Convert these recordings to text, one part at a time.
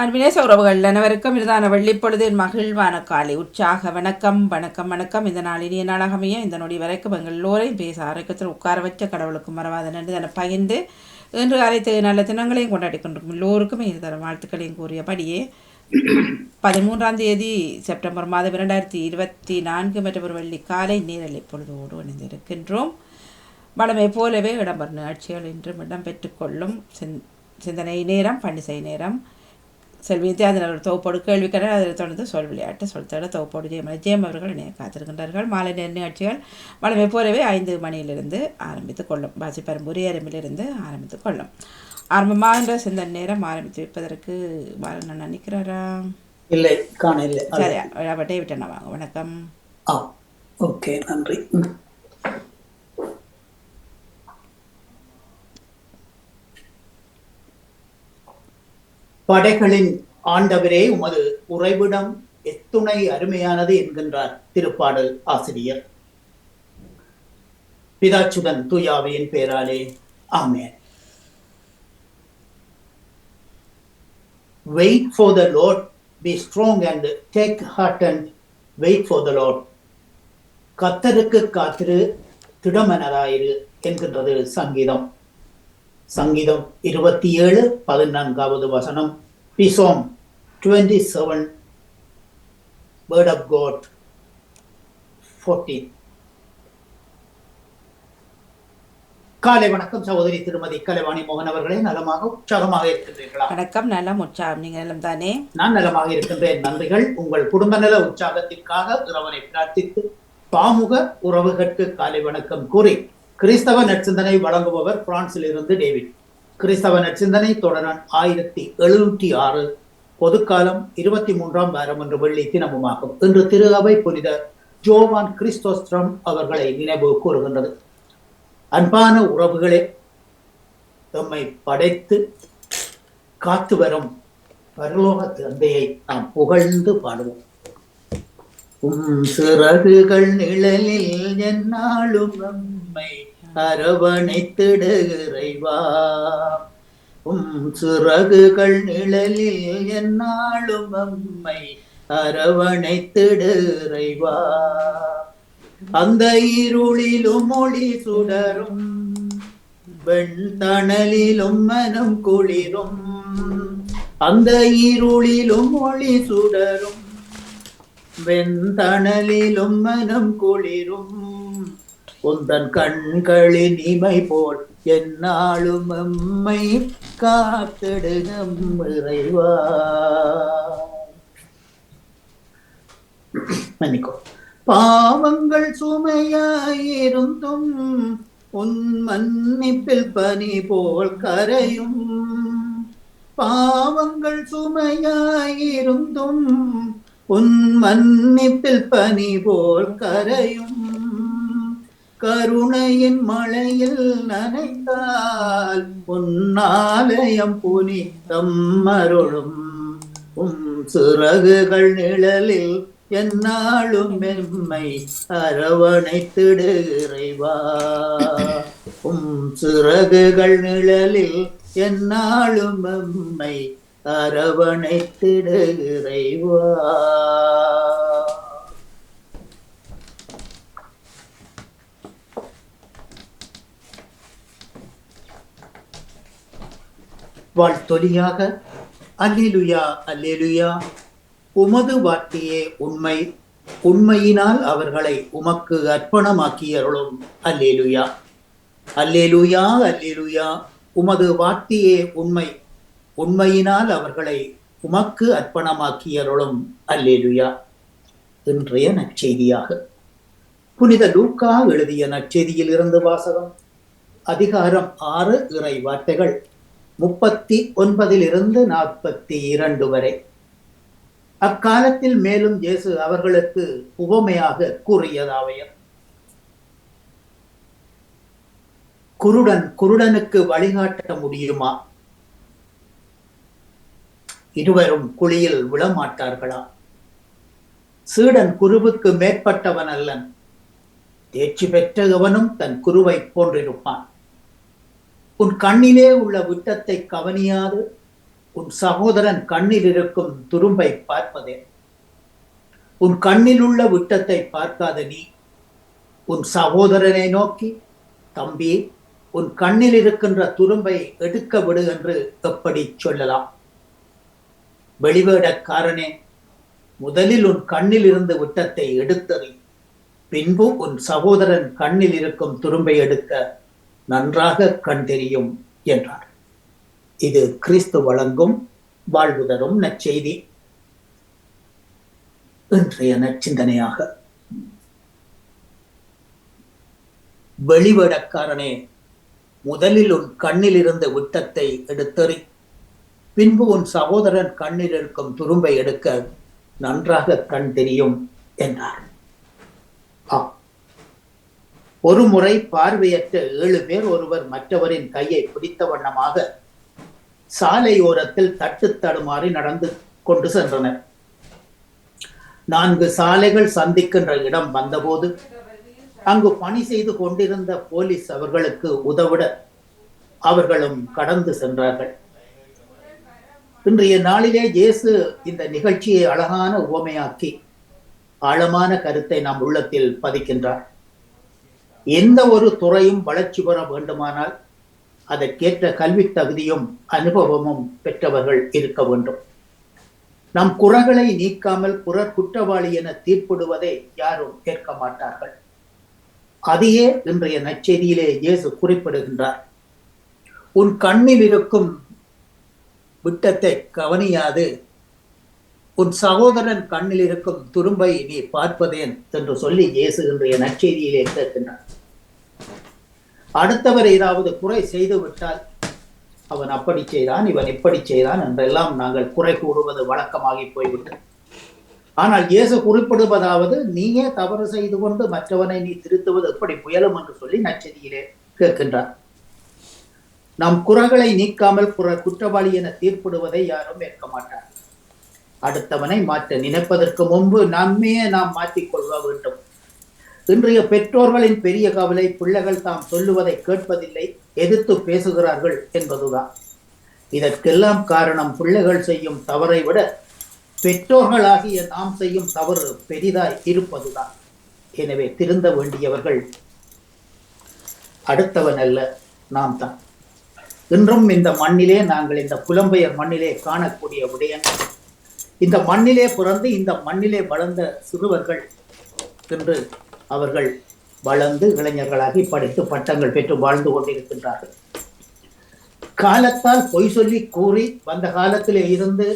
அன்பினேச உறவுகள் அனைவருக்கும் இதுதான வெள்ளிப்பொழுதின் மகிழ்வான காலை உற்சாக வணக்கம் வணக்கம் வணக்கம். இந்த நாள் இனிய நாளாகமைய இந்த நொடி வரைக்கும் எங்கள் எல்லோரையும் பேச ஆரோக்கியத்தில் உட்கார வச்ச கடவுளுக்கு மறவாத நன்றி. தன பகிர்ந்து இன்று அனைத்து நல்ல தினங்களையும் கொண்டாடி கொண்டிருக்கும் எல்லோருக்குமே இது தர வாழ்த்துக்களையும் கூறியபடியே பதிமூன்றாம் தேதி செப்டம்பர் மாதம் இரண்டாயிரத்தி இருபத்தி நான்கு மற்றும் ஒரு வெள்ளி காலை நீரலை பொழுதோடு இணைந்திருக்கின்றோம். வளமை போலவே இடம்பெறும் நிகழ்ச்சிகள் இன்றும் இடம்பெற்றுக் கொள்ளும். சிந் சிந்தனை நேரம் பண்டிசை நேரம் செல்வி வித்யாதனர் ஒரு தொகுப்போடு கேள்விக்கடன் அதில் தொடர்ந்து சொல் விளையாட்டு சொல் தட தொகுப்போடு ஜெயம் ஜெயம் அவர்கள் இணைய காத்திருக்கின்றார்கள் மாலை நேர நிகழ்ச்சிகள் வளமை போலவே ஐந்து மணியிலிருந்து ஆரம்பித்துக் கொள்ளும் வாசிப்பரம்புரி அரும்பிலிருந்து ஆரம்பித்துக் கொள்ளும் ஆரம்பமாகின்ற சிந்தனை நேரம் ஆரம்பித்து வைப்பதற்கு பாலன் நினைக்கிறாரா இல்லை காண இல்லை சரி அவட்டே விட்டேன் வாங்க வணக்கம் ஓகே நன்றி படைகளின் ஆண்டவரே உமது உறைவிடம் எத்துணை அருமையானது என்கின்றார் திருப்பாடல் ஆசிரியர். பிதாச்சுதன் தூயாவியின் பேராலே ஆமென். Wait for the Lord be strong and take heart and wait for the Lord கத்தருக்கு காத்திரு திடமனராயிரு என்கின்றது சங்கீதம். சங்கீதம் இருபத்தி ஏழு பதினான்காவது வசனம். பிசோம் twenty seven word of God fourteen காலை வணக்கம் சகோதரி திருமதி கலைவாணி மோகன் அவர்களே. நலமாக உற்சாகமாக இருக்கின்றீர்களா? வணக்கம் நலம் உற்சாகம். நீங்கள் நலம் தானே நான் நலமாக இருக்கின்றேன். நன்றிகள். உங்கள் குடும்ப நல உற்சாகத்திற்காக இறைவனை பிரார்த்தித்து பாமுக உறவுகளுக்கு காலை வணக்கம் கூறி கிறிஸ்தவ நற்சிந்தனை வழங்குபவர் பிரான்சில் இருந்து டேவிட். கிறிஸ்தவ நற்சிந்தனை தொடரன் ஆயிரத்தி எழுநூற்றி ஆறு. பொதுக்காலம் இருபத்தி மூன்றாம் வாரம் என்று வெள்ளி தினமுமாகும். இன்று திரு அவை புனித ஜோவான் கிறிஸ்தோஸ்திரம் அவர்களை நினைவு கூறுகின்றது. அன்பான உறவுகளே தம்மை படைத்து காத்து வரும் பரலோக தந்தையை நாம் புகழ்ந்து பாடுவோம். உம் சிறகுகள் நிழலில் என்னாலும் நம்மை அரவணைத்திடுகிறைவா. உம் சிறகுகள் நிழலில் என்னாலும் நம்மை அரவணைத்திடுகிறைவா. அந்த இருளிலும் ஒளி சுடரும் வெண்தணலிலும் மனம் குளிரும். அந்த இருளிலும் ஒளி சுடரும் வெண்தணலிலும் மனம் குளிரும். உந்தன் கண்களின் இமை போல் என்னாலும் எம்மை காத்திடுகம் இறைவா. மன்னிக்கோ. பாவங்கள் சுமையாயிருந்தும் உன் மன்னிப்பில் பனி போல் கரையும். பாவங்கள் சுமையாயிருந்தும் உன் மன்னிப்பில் பனி போல் கரையும். கருணையின் மழையில் நனைந்தால் பொன்னாலயம் புனிதம் மருளும் உம் சிறகுகள் நிழலில் என்னாலும் மென்மை அரவணைத்திடுகிறைவா உம் சிறகுகள் நிழலில் என்னாலும் மென்மை அரவணைத்திடுகிறைவா வாழ்த்தொலியாக அல்லேலுயா அல்லேலுயா உமது வார்த்தையே உண்மை உண்மையினால் அவர்களை உமக்கு அர்ப்பணமாக்கியருளும். அல்லேலுயா அல்லேலுயா அல்லேலுயா உமது வார்த்தையே உண்மை உண்மையினால் அவர்களை உமக்கு அர்ப்பணமாக்கியருளும். அல்லேலுயா. இன்றைய நற்செய்தியாக புனித லூக்கா எழுதிய நற்செய்தியில் இருந்து வாசகம் அதிகாரம் ஆறு இறை வார்த்தைகள். முப்பத்தி ஒன்பதிலிருந்து நாற்பத்தி இரண்டு வரை. அக்காலத்தில் மேலும் இயேசு அவர்களுக்கு உவமையாக கூறியதாவையர் குருடன் குருடனுக்கு வழிகாட்ட முடியுமா? இருவரும் குழியில் விழமாட்டார்களா? சீடன் குருவுக்கு மேற்பட்டவன் அல்லன் தேர்ச்சி பெற்ற எவனும் தன் குருவை போன்றிருப்பான். உன் கண்ணிலே உள்ள விட்டத்தை கவனியாது. உன் சகோதரன் கண்ணில் இருக்கும் துரும்பை பார்ப்பதே. உன் கண்ணில் உள்ள விட்டத்தை பார்க்காத நீ. உன் சகோதரனை நோக்கி தம்பி உன் கண்ணில் இருக்கின்ற துரும்பை எடுக்க விடு என்று எப்படி சொல்லலாம்? வெளிவேடக்காரனே முதலில் உன் கண்ணில் இருந்து விட்டத்தை எடுத்தறி பின்பு உன் சகோதரன் கண்ணில் இருக்கும் துரும்பை எடுக்க நன்றாக கண் தெரியும் என்றார். இது கிறிஸ்து வழங்கும் வாழ்வு தரும் நற்செய்தி. இன்றைய நச்சிந்தனையாக வெளிவேடக்காரனே முதலில் உன் கண்ணில் இருந்த விட்டத்தை எடுத்தறி பின்பு உன் சகோதரன் கண்ணில் இருக்கும் துரும்பை எடுக்க நன்றாக கண் தெரியும் என்றார். ஆ ஒரு முறை பார்வையற்ற ஏழு பேர் ஒருவர் மற்றவரின் கையை பிடித்த வண்ணமாக சாலையோரத்தில் தட்டு தடுமாறி நடந்து கொண்டு சென்றனர். நான்கு சாலைகள் சந்திக்கின்ற இடம் வந்தபோது அங்கு பணி செய்து கொண்டிருந்த போலீஸ் அவர்களுக்கு உதவிட அவர்களும் கடந்து சென்றார்கள். இன்றைய நாளிலே இயேசு இந்த நிகழ்ச்சியை அழகான உவமையாக்கி ஆழமான கருத்தை நம் உள்ளத்தில் பதிக்கின்றார். எந்த ஒரு துறையும் வளர்ச்சி பெற வேண்டுமானால் அதற்கேற்ற கல்வி தகுதியும் அனுபவமும் பெற்றவர்கள் இருக்க வேண்டும். நம் குறைகளை நீக்காமல் புறர் குற்றவாளி என தீர்ப்பிடுவதை யாரும் ஏற்க மாட்டார்கள். அதையே இன்றைய நச்செய்தியிலே இயேசு குறிப்பிடுகின்றார். உன் கண்ணில் இருக்கும் விட்டத்தை கவனியாது. உன் சகோதரன் கண்ணில் இருக்கும் துரும்பை நீ பார்ப்பதேன் என்று சொல்லி இயேசு இன்றைய நற்செய்தியிலே கேட்கின்றார். அடுத்தவர் ஏதாவது குறை செய்து விட்டால் அவன் அப்படி செய்தான் இவன் இப்படி செய்தான் என்றெல்லாம் நாங்கள் குறை கூறுவது வழக்கமாகி போய்விட்டது. ஆனால் இயேசு குறிப்பிடுவதாவது நீயே தவறு செய்து கொண்டு மற்றவனை நீ திருத்துவது எப்படி புயலும்? என்று சொல்லி நச்சதியிலே கேட்கின்றார். நம் குறைகளை நீக்காமல் குற குற்றவாளி என தீர்ப்பிடுவதை யாரும் ஏற்க மாட்டார் அடுத்தவனை மாற்ற நினைப்பதற்கு முன்பு நம்மையே நாம் மாற்றிக் கொள்ள வேண்டும். இன்றைய பெற்றோர்களின் பெரிய கவலை பிள்ளைகள் தாம் சொல்லுவதை கேட்பதில்லை எதிர்த்து பேசுகிறார்கள் என்பதுதான். இதற்கெல்லாம் காரணம் பிள்ளைகள் செய்யும் தவறை விட பெற்றோர்களாகிய நாம் செய்யும் தவறு பெரிதாய் இருப்பதுதான். எனவே திருந்த வேண்டியவர்கள் அடுத்தவன் அல்ல நாம் தான். இன்றும் இந்த மண்ணிலே நாங்கள் இந்த புலம்பெயர் மண்ணிலே காணக்கூடிய விடயங்கள் இந்த மண்ணிலே பிறந்து இந்த மண்ணிலே வளர்ந்த சிறுவர்கள் என்று அவர்கள் வளர்ந்து இளைஞர்களாகி படித்து பட்டங்கள் பெற்று வாழ்ந்து கொண்டிருக்கின்றார்கள். காலத்தால் பொய் சொல்லி கூறி வந்த காலத்திலே இருந்து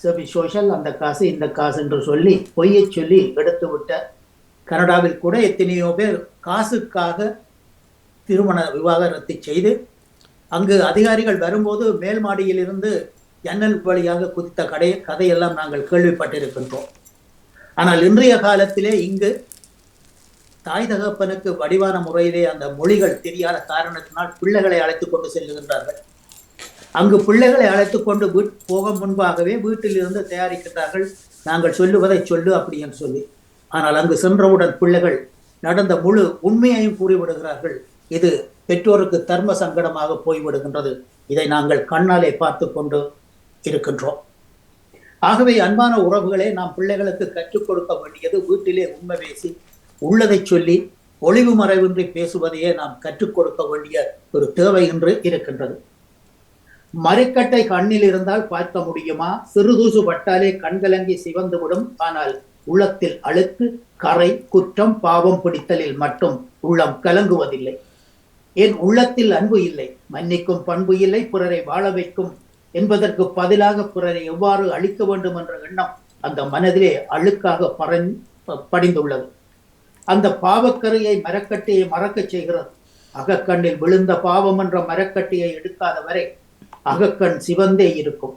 சபி சோஷல் அந்த காசு இந்த காசு என்று சொல்லி பொய்யை சொல்லி எடுத்து விட்ட கனடாவில் கூட எத்தனையோ பேர் காசுக்காக திருமண விவாகரத்தை செய்து அங்கு அதிகாரிகள் வரும்போது மேல் மாடியிலிருந்து ஜன்னல் வழியாக குதித்த கடை கதையெல்லாம் நாங்கள் கேள்விப்பட்டிருக்கின்றோம். ஆனால் இன்றைய காலத்திலே இங்கு தாய் தகப்பனுக்கு வடிவான முறையிலே அந்த மொழிகள் தெரியாத காரணத்தினால் பிள்ளைகளை அழைத்து கொண்டு செல்லுகின்றார்கள் அங்கு பிள்ளைகளை அழைத்து கொண்டு வீட் போக முன்பாகவே வீட்டில் இருந்து தயாரிக்கின்றார்கள். நாங்கள் சொல்லுவதை சொல்லு அப்படி என்று சொல்லி. ஆனால் அங்கு சென்றவுடன் பிள்ளைகள் நடந்த முழு உண்மையையும் கூறிவிடுகிறார்கள். இது பெற்றோருக்கு தர்ம சங்கடமாக போய்விடுகின்றது. இதை நாங்கள் கண்ணாலே பார்த்து கொண்டு இருக்கின்றோம். ஆகவே அன்பான உறவுகளே நாம் பிள்ளைகளுக்கு கற்றுக் கொடுக்க வேண்டியது வீட்டிலே உண்மை பேசி உள்ளதை சொல்லி ஒளிவு மறைவின்றி பேசுவதையே நாம் கற்றுக் கொடுக்க வேண்டிய ஒரு தேவை என்று இருக்கின்றது. மறைக்கட்டை கண்ணில் இருந்தால் பார்க்க முடியுமா? சிறுதூசு பட்டாலே கண்கலங்கி சிவந்து விடும். ஆனால் உள்ளத்தில் அழுத்து கரை குற்றம் பாவம் பிடித்தலில் மட்டும் உள்ளம் கலங்குவதில்லை. என் உள்ளத்தில் அன்பு இல்லை. மன்னிக்கும் பண்பு இல்லை. பிறரை வாழ வைக்கும் என்பதற்கு பதிலாக பிறரை எவ்வாறு அழிக்க வேண்டும் என்ற எண்ணம் அந்த மனதிலே அழுக்காக பறந் படிந்துள்ளது. அந்த பாவக்கரையை மரக்கட்டையை மறக்கச் செய்கிறது. அகக்கண்ணில் விழுந்த பாவம் என்ற மரக்கட்டையை எடுக்காத வரை அகக்கண் சிவந்தே இருக்கும்.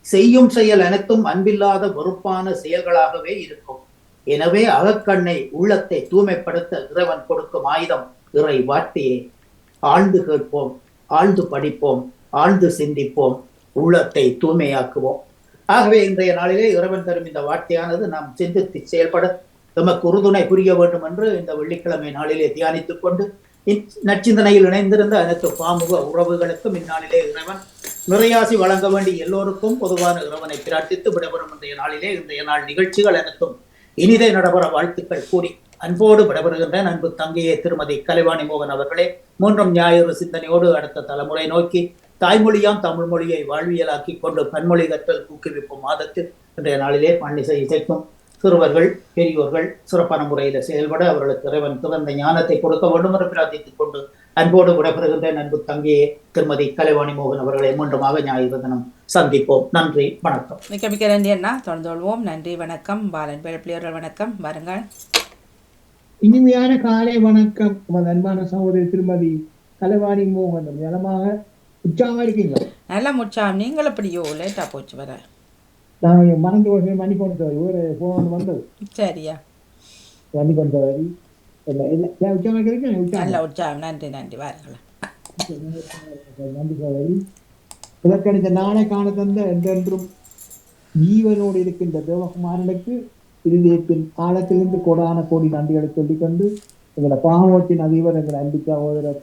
செய்யும் செயல் அனைத்தும் அன்பில்லாத வெறுப்பான செயல்களாகவே இருக்கும். எனவே அகக்கண்ணை உள்ளத்தை தூய்மைப்படுத்த இறைவன் கொடுக்கும் ஆயுதம் இறை வார்த்தையே. ஆழ்ந்து கேட்போம் ஆழ்ந்து படிப்போம் ஆழ்ந்து சிந்திப்போம். உள்ளத்தை தூய்மையாக்குவோம். ஆகவே இன்றைய நாளிலே இறைவன் தரும் இந்த வார்த்தையானது நாம் சிந்தித்து செயல்பட நமக்கு உறுதுணை புரிய வேண்டும் என்று இந்த வெள்ளிக்கிழமை நாளிலே தியானித்துக் கொண்டு நச்சிந்தனையில் இணைந்திருந்த அனைத்து பாமுக உறவுகளுக்கும் இந்நாளிலே இறைவன் நிறையாசி வழங்க வேண்டி எல்லோருக்கும் பொதுவான இறைவனை பிரார்த்தித்து விடைபெறும் இன்றைய நாளிலே. இன்றைய நாள் நிகழ்ச்சிகள் அனைத்தும் இனிதே நடைபெற வாழ்த்துக்கள் கூறி அன்போடு விடைபெறுகின்ற அன்பு தங்கையே திருமதி கலைவாணி மோகன் அவர்களே மூன்றாம் ஞாயிறு சிந்தனையோடு அடுத்த தலைமுறை நோக்கி தாய்மொழியாம் தமிழ் மொழியை வாழ்வியலாக்கி கொண்டு பன்மொழி கற்றல் ஊக்குவிக்கும் மாதத்தில் இன்றைய நாளிலே பன்னிசை இசைக்கும் சிறுவர்கள் பெரியோர்கள் சிறப்பான முறையில் செயல்பட அவர்களுக்கு இறைவன் திறந்த ஞானத்தை கொடுக்க வேண்டும் என்று பிரார்த்தித்துக் கொண்டு அன்போடு விடைபெறுகின்ற அன்பு தங்கையே திருமதி கலைவாணி மோகன் அவர்களை மீண்டுமாக ஞாயிறு தினம் சந்திப்போம். நன்றி வணக்கம். மிக்க மிக்க நன்றி அண்ணா. தொடர்ந்து கொள்வோம். நன்றி வணக்கம். பாலன் பிள்ளையர்கள் வணக்கம். வாருங்கள். இனிமையான காலை வணக்கம். அன்பான சகோதரி திருமதி கலைவாணி மோகன். நலமாக உற்சாகமா இருக்கீங்க நல்ல முச்சாம் நீங்கள் எப்படியோ லேட்டாக போச்சு வர நான் மறந்து ஒரு மணி கொண்டு ஒரு போன் வந்தது. சரியா. மணி கொண்டு வரி. உற்சாகமா இருக்கீங்க நல்ல உற்சாகம். நன்றி நன்றி. வாருங்கள் நன்றி சகோதரி இதற்கடுத்த நாளை காண தந்த என்றென்றும் ஜீவனோடு இருக்கின்ற தேவகுமாரனுக்கு இருதயத்தின் ஆழத்திலிருந்து கோடான கோடி நன்றிகளை சொல்லிக்கொண்டு எங்களோட பாவத்தின் அதிபர் எங்கள் அன்பு சகோதரர்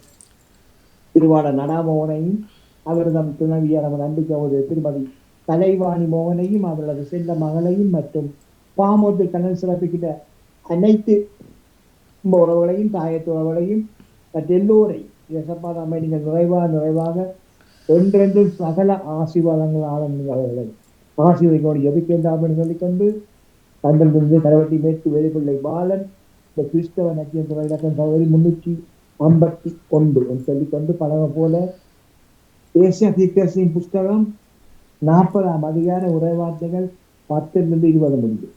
திருவாட நடாமோகனையும் அவரது துணைவியார் நமது அன்பு சகோதரர் திருமதி கலைவாணி மோகனையும் அவரது செல்ல மகளையும் மற்றும் பாமோத்து கண்ணன் சிறப்பிக்கிட்ட அனைத்து உறவுகளையும் தாயத்து உறவுகளையும் மற்ற எல்லோரையும் நீங்கள் நிறைவாக நிறைவாக என்றென்றும் சகல ஆசீர்வாதங்கள் ஆளுங்கள் அவர்களை. ஆசீர்வதிக்கோடு ஜபிக்கின்றாம் என்று சொல்லிக்கொண்டு தந்திலிருந்து கரவட்டி மேற்கு வேலுப்பிள்ளை பாலன் இந்த கிறிஸ்தவ நட்சத்திர சகோதரி முன்னூற்றி ஐம்பத்தி ஒன்று என்று சொல்லிக்கொண்டு பழக போல ஏசிய தீர்க்கரசின் புஸ்தகம் நாற்பதாம் அதிகார உரைவார்த்தைகள் பத்திலிருந்து இருபது முடிஞ்சு.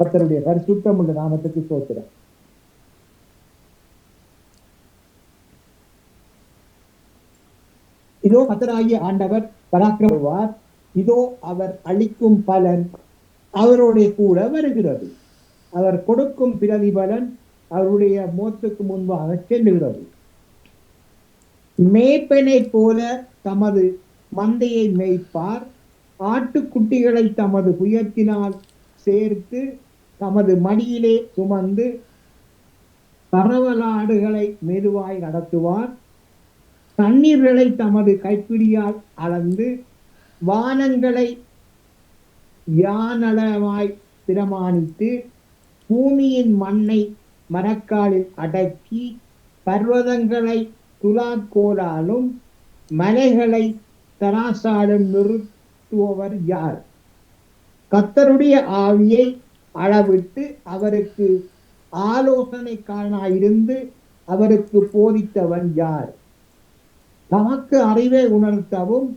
கர்த்தருடைய பரிசுத்தம் உள்ள நாமத்துக்கு சோத்திரம் இதோ கத்தராகிய ஆண்டவர் பராக்கிரமவார் இதோ அவர் அளிக்கும் பலன் அவருடைய கூட வருகிறது. அவர் கொடுக்கும் பிரதிபலன் அவருடைய மோத்துக்கு முன்பாக செல்லுகிறது மேய்ப்பனை போல தமது மந்தையை மேய்ப்பார். ஆட்டுக்குட்டிகளை தமது புயத்தினால் சேர்த்து தமது மடியிலே சுமந்து பரவலாடுகளை மெதுவாய் நடத்துவார். தண்ணீர்களை தமது கைப்பிடியால் அளந்து வானங்களை யானளவாய் பிரமாணித்து பூமியின் மண்ணை மரக்காலில் அடக்கி பர்வதங்களை துலாக்கோலாலும் மலைகளை தராசாலும் நிறுத்துபவர் யார்? கத்தருடைய ஆவியை அளவிட்டு அவருக்கு ஆலோசனைக்காரனாயிருந்து அவருக்கு போதித்தவன் யார்? தமக்கு அறிவை உணர்த்தவும்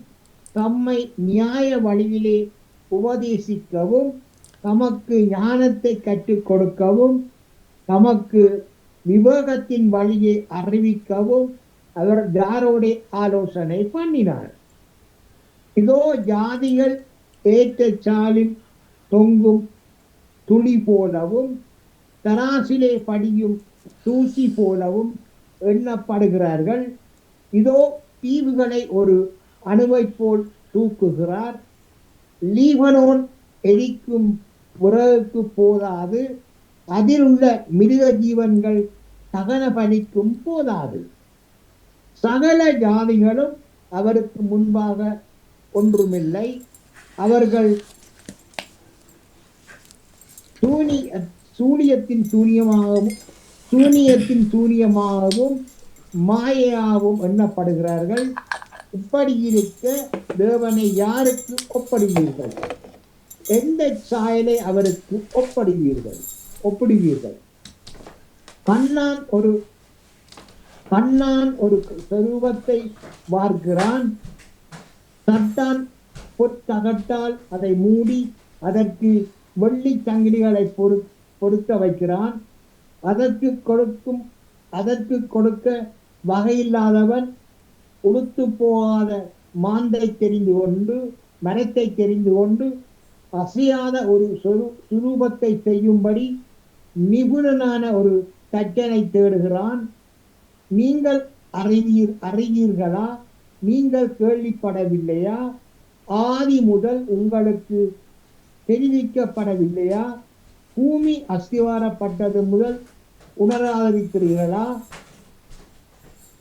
தம்மை நியாய வழியிலே உபதேசிக்கவும் தமக்கு ஞானத்தை கற்றுக் கொடுக்கவும் தமக்கு விவேகத்தின் வழியை அறிவிக்கவும் அவர் யாரோட ஆலோசனை பண்ணினார். இதோ ஜாதிகள் ஏற்ற சாலில் தொங்கும் துளி போலவும் தராசிலே படியும் தூசி போலவும் எண்ணப்படுகிறார்கள். இதோ தீவுகளை ஒரு அணுவை போல் தூக்குகிறார். லீபனோன் எரிக்கும் விறகுக்கு போதாது. அதில் உள்ள மிருக ஜீவன்கள் சகன பலிக்கும் போதாது. சகல ஜாதிகளும் அவருக்கு முன்பாக ஒன்றுமில்லை. அவர்கள் சூனிய சூனியத்தின் சூனியமாகவும் சூனியத்தின் சூனியமாகவும் மாயையாகவும் எண்ணப்படுகிறார்கள். இப்படி இருக்க தேவனை யாருக்கு ஒப்படுவீர்கள் எந்த சாயலை அவருக்கு ஒப்படுவீர்கள் ஒப்பிடுவீர்கள். கண்ணான் ஒரு கண்ணான் ஒரு சொரூபத்தை பார்க்கிறான். தட்டான் பொற்தகட்டால் அதை மூடி அதற்கு வெள்ளி சங்கிலிகளை பொறு பொருத்த வைக்கிறான். அதற்கு கொடுக்கும் அதற்கு கொடுக்க வகையில்லாதவன் உடுத்து போகாத மாந்தை தெரிந்து கொண்டு மரத்தை தெரிந்து கொண்டு அசையாத ஒரு சுரூபத்தை செய்யும்படி நிபுணனான ஒரு தச்சனை தேடுகிறான். நீங்கள் அறிவீர் அறிவீர்களா? நீங்கள் கேள்விப்படவில்லையா? ஆதி முதல் உங்களுக்கு தெரிவிக்கப்படவில்லையா? பூமி அஸ்திவாரப்பட்டது முதல் உணராதிருக்கிறீர்களா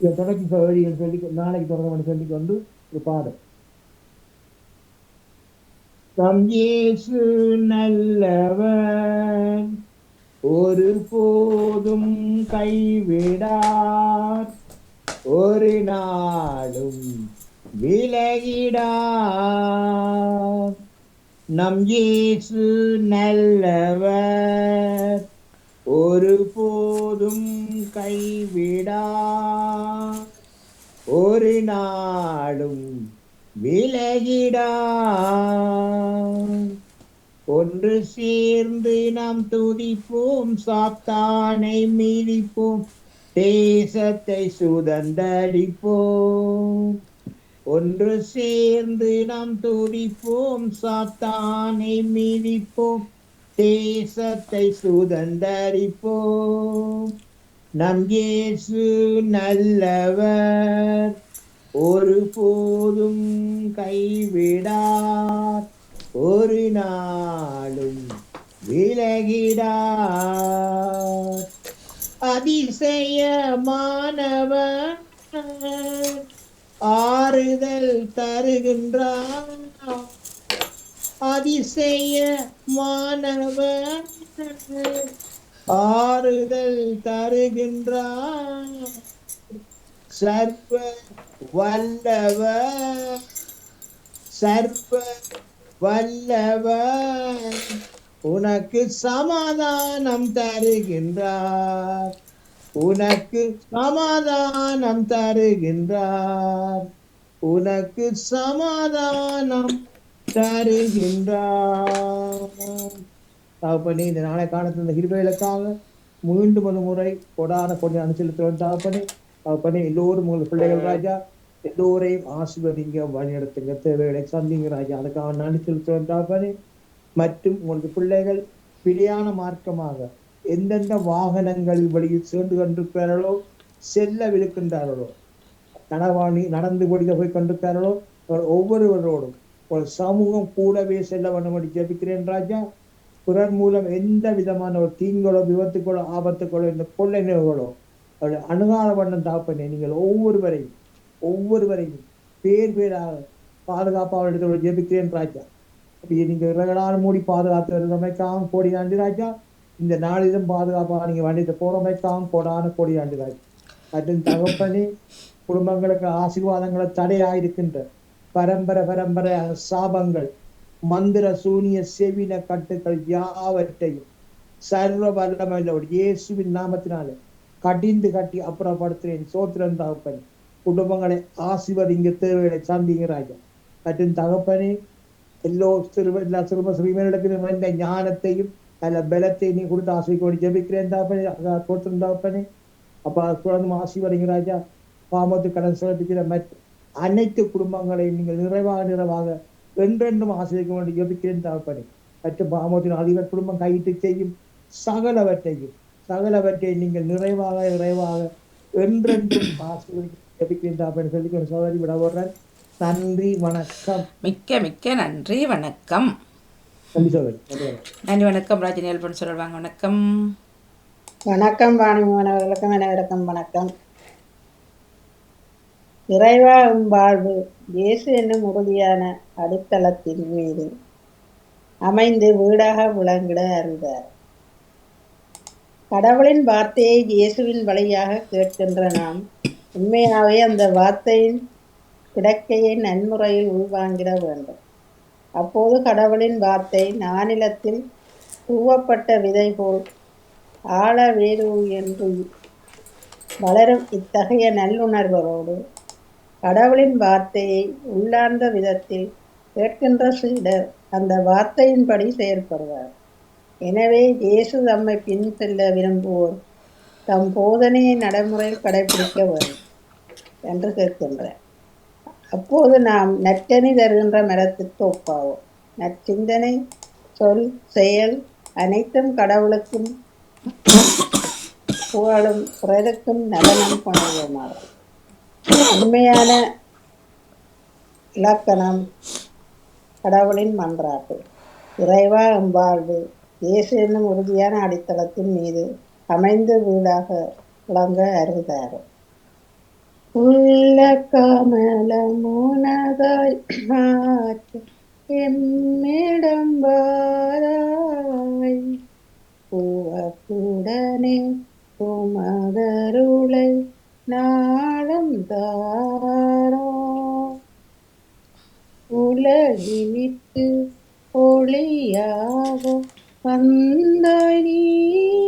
இதை தொடர்ச்சி சகோதரிகள் சொல்லி நாளைக்கு தொடர்பு சொல்லிக் கொண்டு ஒரு பாடல் தம் இயேசு நல்லவன் ஒரு போதும் கைவிடார் ஒரு நாளும் விலகிடார். நம் இயேசு நல்லவர். ஒரு போதும் கைவிடார் ஒரு நாளும் விலகிடார். ஒன்று சேர்ந்து நாம் துதிப்போம் சாத்தானை மீதிப்போம் தேசத்தை சுதந்தரிப்போம் ஒன்று சேர்ந்து நாம் துதிப்போம் சாத்தானை மீதிப்போம் தேசத்தை சுதந்தரிப்போம் நம் இயேசு நல்லவர் ஒரு போதும் கைவிடார். ஒரு நாளும் விலகிடார் அதிசயமானவன் ஆறுதல் தருகின்றான் அதிசயமானவன் ஆறுதல் தருகின்றான் சர்வ வல்லவர் சர்வ வல்லவர் உனக்கு சமாதானம் தருகின்றார். உனக்கு சமாதானம் தருகின்றார். உனக்கு சமாதானம் தருகின்றார். தகப்பனே இந்த நாளை காலத்தில் இந்த கிருபைகளுக்காக மீண்டும் ஒரு முறை கொடான கொண்டு அனுசரித்து தகப்பனே. தகப்பனே எல்லோரும் உங்கள் பிள்ளைகள் ராஜா எல்லோரையும் ஆசிர்வதிங்க வழிநடத்துங்க. தேவைகளை சந்திங்க ராஜா அதுக்காக நன்றி செலுத்துவேன் மற்றும் உங்களுக்கு பிள்ளைகள் பிரியான மார்க்கமாக எந்தெந்த வாகனங்களில் வழியில் சென்று கொண்டிருக்கிறார்களோ செல்லவிருக்கின்றார்களோ நடவாணி நடந்து வழியில் போய் கொண்டிருக்கிறார்களோ ஒவ்வொருவரோடும் ஒரு சமூகம் கூடவே செல்ல வேண்டும் என்று ஜபிக்கிறேன் ராஜா. பிறர் மூலம் எந்த விதமான ஒரு தீங்களோ விபத்துக்களோ ஆபத்துக்களோ இந்த கொள்ளை நிகழ்வுகளோ அவருடைய அணுகாத வண்ணம் தாப்பனே. நீங்கள் ஒவ்வொருவரையும் ஒவ்வொருவரையும் பேர் பேராக பாதுகாப்பாக எடுத்து ஜெபிக்கிறேன் ராஜா. அப்படியே நீங்க இரகடால் மூடி பாதுகாத்து வருகிறமைக்காக கோடி ஆண்டு ராஜா. இந்த நாளிலும் பாதுகாப்பாக நீங்க வண்டிட்டு போறமைக்காக கோடான கோடி ஆண்டு ராஜா. மற்றும் தகப்பனே குடும்பங்களுக்கு ஆசீர்வாதங்களை தடையா இருக்கின்ற பரம்பரை பரம்பரை சாபங்கள் மந்திர சூனிய செவின கட்டுக்கள் யாவற்றையும் சர்வ வல்லமையோடு இயேசுவின் நாமத்தினாலே கடிந்து கட்டி அப்புறப்படுத்துறேன் சோத்திரன் தகப்பனே. குடும்பங்களை ஆசிர்வதிங்க தேவைகளை சந்திங்க ராஜா மற்றும் தகப்பனே எல்லோ சிறுவ எல்லா சிறும சிறுவர்களுக்கு வந்த ஞானத்தையும் நல்ல பலத்தையும் நீ கொடுத்து ஆசைக்கோடி ஜபிக்கிறேன் தாப்பனே தோற்றம் தாப்பனே அப்போ தொடர்ந்து ஆசீர்வதிங்க ராஜா பாமத்து கடன் சிறப்பிக்கிற மற்ற அனைத்து குடும்பங்களையும் நீங்கள் நிறைவாக நிறைவாக என்றென்றும் ஆசிரியக்க வேண்டி ஜபிக்கிறேன் தாப்பனே மற்ற பாமத்தின் அதிபர் குடும்பம் கையிட்டு செய்யும் சகலவற்றையும் சகலவற்றை நீங்கள் நிறைவாக நிறைவாக என்றென்றும் ஆசிரியர் தாப்பனே சொல்லி சோதரி விட வர்றேன் நன்றி வணக்கம். மிக்க மிக்க நன்றி வணக்கம். நன்றி சோதரி நன்றி வணக்கம். வணக்கம். ராஜினி அல்பன் சொல்லுவாங்க. வணக்கம். வணக்கம் வாணி மாணவர்களுக்கும் அனைவருக்கும் வணக்கம். இறைவா வாழ்வு இயேசு என்னும் உறுதியான அடித்தளத்தின் மீது அமைந்து வீடாக விளங்கிட அருள்வார் கடவுளின் வார்த்தையை இயேசுவின் வழியாக கேட்கின்ற நாம் உண்மையாகவே அந்த வார்த்தையின் கிடக்கையை நன்முறையில் உள்வாங்கிட வேண்டும். அப்போது கடவுளின் வார்த்தை நானிலத்தில் தூவப்பட்ட விதை போல் ஆழ வேறு என்று வளரும் இத்தகைய நல்லுணர்வரோடு கடவுளின் வார்த்தையை உள்ளார்ந்த விதத்தில் கேட்கின்ற சீடர் அந்த வார்த்தையின்படி செயல்படுவார். எனவே இயேசு தம்மை பின் செல்ல விரும்புவோர் தம் போதனையை நடைமுறையில் கடைபிடிக்க வேண்டும் என்று கேட்கின்றேன். அப்போது நாம் நற்றணி தருகின்ற மரத்திற்கு ஒப்பாவோம். நற்சிந்தனை சொல் செயல் அனைத்தும் கடவுளுக்கும் புகழும் பிறருக்கும் நலனும் கொண்டதுமாக உண்மையான இலக்கணம் கடவுளின் மன்றாட்டு இறைவா எம்பாழ்வு இயேசு என்னும் உறுதியான அடித்தளத்தின் மீது அமைந்த வீடாக விளங்க அருதாரு உள்ள கமல முனதாய் மாற்ற எம்மிடம் வாராய் உவப்புடனே உமதருளை நாளும் தாரோ. உலகினிற்கு ஒளியாக வந்தாய் நீ.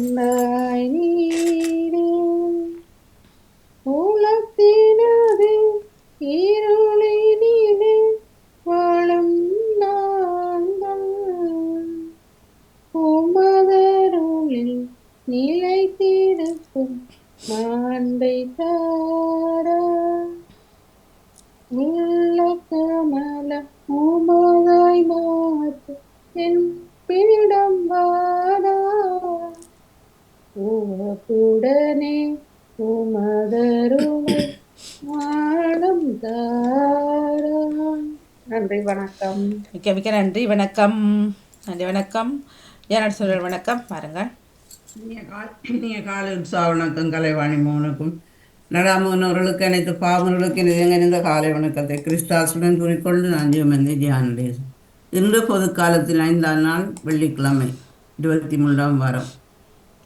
கண்டாய் நீரே மிக்க மிக்க நன்றி. வணக்கம். நன்றி வணக்கம். ஏனாடு சொல்ற வணக்கம். பாருங்கள். இனிய கால் இனிய காலை உற்சாக வணக்கம். கலைவாணி மோனுக்கும் நடாமோனவர்களுக்கு அனைத்து பாவனர்களுக்கு நிறைந்த காலை வணக்கத்தை கிறிஸ்தாசுடன் கூறிக்கொண்டு நான் ஜீவமந்தி தியானதேசம் இன்று பொது காலத்தில் ஐந்தாம் நாள் வெள்ளிக்கிழமை இருபத்தி மூன்றாம் வாரம்.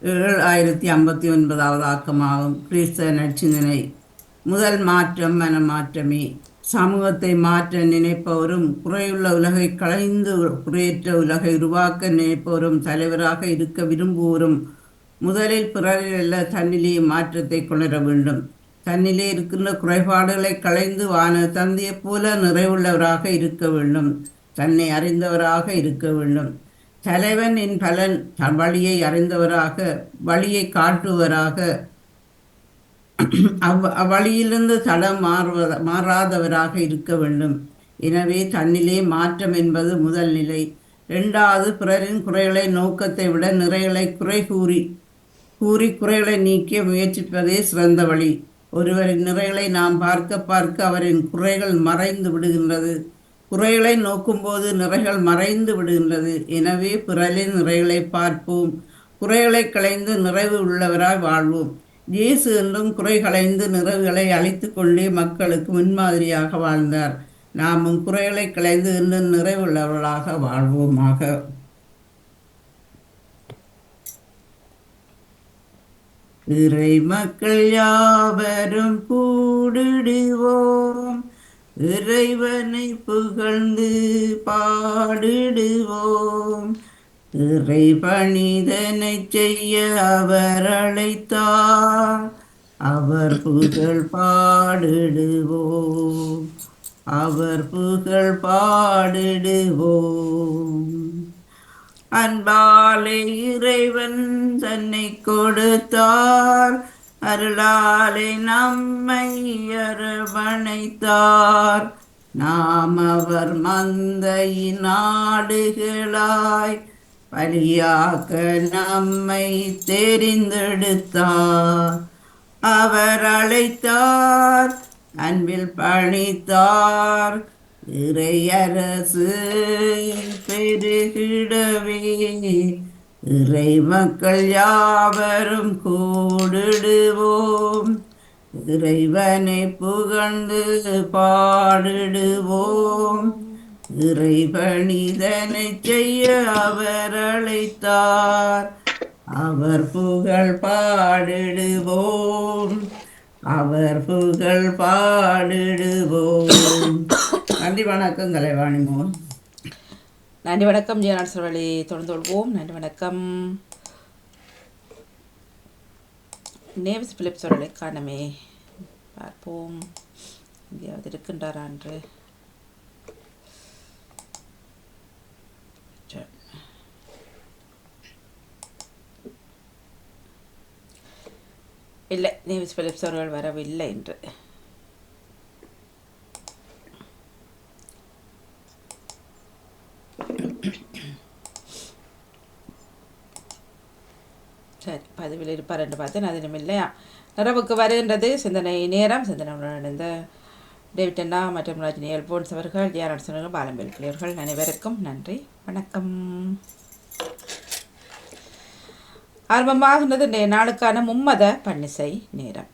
ஏழு ஆயிரத்தி ஐம்பத்தி ஒன்பதாவது ஆக்கமாகும் கிறிஸ்தவ நற்சிந்தனை. முதல் மாற்றம் மன மாற்றமே. சமூகத்தை மாற்ற நினைப்பவரும் குறையுள்ள உலகை களைந்து குறையற்ற உலகை உருவாக்க நினைப்பவரும் தலைவராக இருக்க விரும்புவோரும் முதலில் பிறரில் அல்ல தன்னிலே மாற்றத்தை கொணர வேண்டும். தன்னிலே இருக்கின்ற குறைபாடுகளை களைந்து வான தந்தையைப் போல நிறைவுள்ளவராக இருக்க வேண்டும். தன்னை அறிந்தவராக இருக்க வேண்டும். தலைவன் என் பலன் வழியை அறிந்தவராக வழியை காட்டுவராக அவ் அவ்வழியிலிருந்து தடம் மாறுவத மாறாதவராக இருக்க வேண்டும். எனவே தன்னிலே மாற்றம் என்பது முதல் நிலை. இரண்டாவது பிறரின் குறைகளை நோக்கத்தை விட நிறைகளை குறை கூறி கூறி குறைகளை நீக்க முயற்சிப்பதே சிறந்த வழி. ஒருவரின் நிறைகளை நாம் பார்க்க பார்க்க அவரின் குறைகள் மறைந்து விடுகின்றது. குறைகளை நோக்கும்போது நிறைகள் மறைந்து விடுகின்றது. எனவே பிறரின் நிறைகளை பார்ப்போம். குறைகளை களைந்து நிறைவு உள்ளவராய் வாழ்வோம். இயேசு என்றும் குறை களைந்து நிறைவுகளை அழித்து கொண்டே மக்களுக்கு முன்மாதிரியாக வாழ்ந்தார். நாமும் குறைகளை களைந்து இன்னும் நிறைவுள்ளவர்களாக வாழ்வோமாக. இறை மக்கள் யாவரும் கூடிடுவோம். இறைவனை புகழ்ந்து பாடிடுவோம். இறை பணிதனை செய்ய அவர் அழைத்தார். அவர் புகழ் பாடிடுவோம். அவர் புகழ் பாடிடுவோம். அன்பாலே இறைவன் தன்னை கொடுத்தார். அருளாலே நம்மை அரவணைத்தார். நாம் அவர் மந்தையின் நாடுகளாய் பலியாக்க நம்மை தெரிந்தெடுத்தார். அவர் அழைத்தார் அன்பில் பணித்தார். இறையரசு பெருகிடவே இறை மக்கள் யாவரும் கூடிடுவோம். இறைவனை புகழ்ந்து பாடிடுவோம். இறைவனிதனை செய்ய அவர் அழைத்தார். அவர் புகழ் பாடிடுவோம். அவர் புகழ் பாடிடுவோம். நன்றி வணக்கம் கலைவாணி மோகன் நன்றி வணக்கம் ஜெயநாட் சர்வழி தொடர்ந்து கொள்வோம். நன்றி வணக்கம். நேம்ஸ் பிலிப் சொல்வலை காணமே பார்ப்போம். எங்கேயாவது இருக்கின்றாரா என்று சரி. இல்லை நியூஸ் பிலிப்ஸ் அவர்கள் வரவில்லை என்று சரி பதிவில் இருப்பார் என்று பார்த்தேன் அதிலும் இல்லையா? நிறவுக்கு வருகின்றது சிந்தனை நேரம் சிந்தனையுடன் இணைந்த டேவிட் அண்ணா மற்றும் ரஜினி எல்போன்ஸ் அவர்கள் ஜிஆர் சொன்னவர்கள் பாலம்பெல் பிள்ளையர்கள் அனைவருக்கும் நன்றி வணக்கம். ஆரம்பமாகின்றது இன்றைய நாளுக்கான மும்மத பன்னிசை நேரம்.